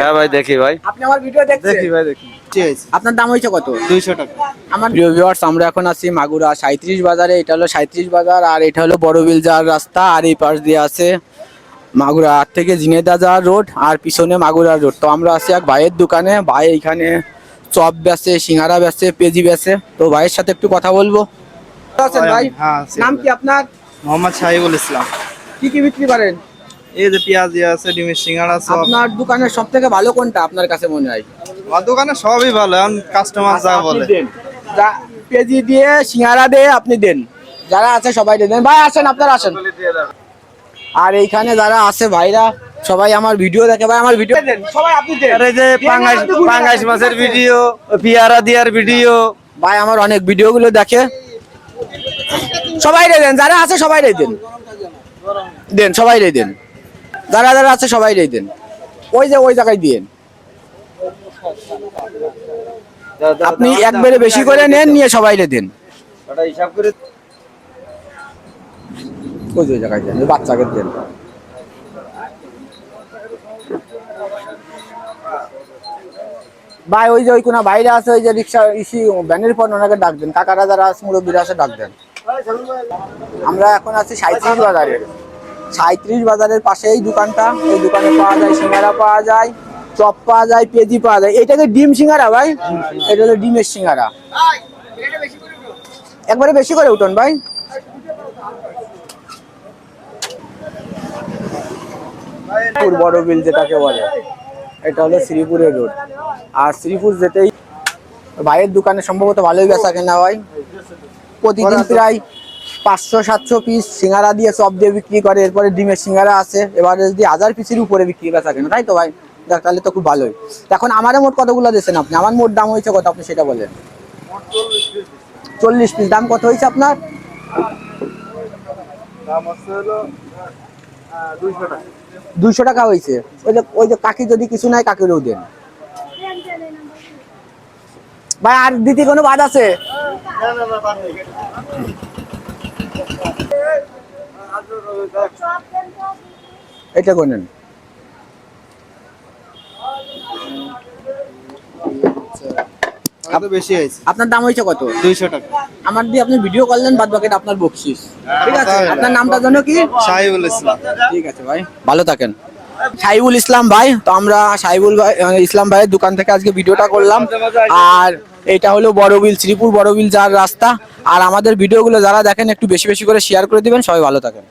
হ্যাঁ ভাই দেখি ভাই। আপনি আমার ভিডিও দেখছেন? ভাই দেখি। আপনার দাম হয়েছে কত? দুইশো টাকা। আমার প্রিয় ভিউয়ার্স আমরা এখন আছি মাগুরা সাঁত্রিশ বাজারে। এটা হলো সাঁত্রিশ বাজার আর এটা হলো বড়বিল যাওয়ার রাস্তা। আর এই পাশ দিয়ে আছে মাগুরা থেকে জিনেদা যাওয়ার রোড আর পিছনে মাগুরা রোড তো আমরা আছি এক ভাইয়ের দোকানে। ভাই এখানে চপ বেচে সিঙ্গারা বেচে পেজি বেচে। তো ভাইয়ের সাথে একটু কথা বলব। আছেন ভাই? হ্যাঁ, নাম কি আপনার? মোহাম্মদ সাহিবুল ইসলাম। কি কি বিক্রি করেন? এই যে পেঁয়াজ আছে ডিমের সিঙ্গাড়া সব। আপনার দোকানের সব থেকে ভালো কোনটা আপনার কাছে মনে হয়? আমার দোকানে সবই ভালো এখন কাস্টমার যা বলে। যা- পেজি দিয়ে সিঙ্গারা দিয়ে আপনি দেন। যারা আছে সবাই দেন। ভাই আসেন আপনারা আসেন। আর এইখানে যারা আছে ভাইরা সবাই আমার ভিডিও দেখে। ভাই আমার ভিডিও দেন সবাই আপনি দেন। আর এই যে পাঙ্গাস পাঙ্গাস মাছের ভিডিও পিয়ারা দিয়ার ভিডিও। ভাই আমার অনেক ভিডিও গুলো দেখে। সবাই রে দেন যারা আছে সবাই রে দেন। দেন সবাই রে দেন। যারা যারা আছে সবাই রে দেন। ওই যে ওই জায়গায় দিয়েন আপনি একবারে বেশি করে নেন নিয়ে সবাই রে দেন। হিসাব করে ওই যে জায়গায় দেন বাচ্চাকে দেন। ভাই ওই যে ওই কোনো বাইরে আছে ওই যে রিক্সা ইসি ভ্যানের পর ওনাকে ডাক দেন। কাকারা যারা আছে মুরব্বীরা আছে ডাক দেন। আমরা এখন আছি সাঁত্রিশ বাজারে। সাঁত্রিশ বাজারের পাশে এই দোকানটা। এই দোকানে পাওয়া যায় সিঙ্গারা পাওয়া যায় চপ পাওয়া যায় পেঁজি পাওয়া যায়। এটাকে ডিম সিঙ্গারা ভাই। এটা হলো ডিমের সিঙ্গারা। একবারে বেশি করে উঠুন ভাই। বড় বিল যেটাকে বলে এটা হলো শ্রীপুরের রোড আর শ্রীপুর যেতেই ভাইয়ের দোকানে সম্ভবত ভালোই বেচা কেনা হয়। প্রতিদিন প্রায় পাঁচশো সাতশো পিস সিঙ্গারা দিয়ে চপ দিয়ে বিক্রি করে এরপরে ডিমের সিঙ্গারা আছে। এবারে যদি হাজার পিসের উপরে বিক্রি বেচা কেনা তাই তো ভাই? তাহলে তো খুব ভালোই। এখন আমার মোট কতগুলো দিয়েছেন আপনি? আমার মোট দাম হয়েছে কত? আপনি সেটা বলেন। চল্লিশ পিস দাম কত হয়েছে আপনার? দুইশো টাকা। দুইশো টাকা হয়েছে। ওই যে ওই যে কাকি যদি কিছু নাই কাকিরও দেন। ভাই আর দিতে কোনো বাদ আছে? এটা কোনেন বেশি হয়েছে। আপনার দাম হয়েছে কত? দুইশো টাকা। আমার দিয়ে আপনি ভিডিও করলেন বাদ বাকিটা আপনার বকশিস। ঠিক আছে? আপনার নামটা জানো কি? সাহিবুল ইসলাম। ঠিক আছে ভাই ভালো থাকেন। সাইবুল ইসলাম ভাই তো আমরা সাইবুল ভাই ইসলাম ভাইয়ের দোকান থেকে আজকে ভিডিওটা করলাম। আর এটা হলো বড়বিল শ্রীপুর বড়বিল যার রাস্তা। আর আমাদের ভিডিওগুলো যারা দেখেন একটু বেশি বেশি করে শেয়ার করে দিবেন। সবাই ভালো থাকেন।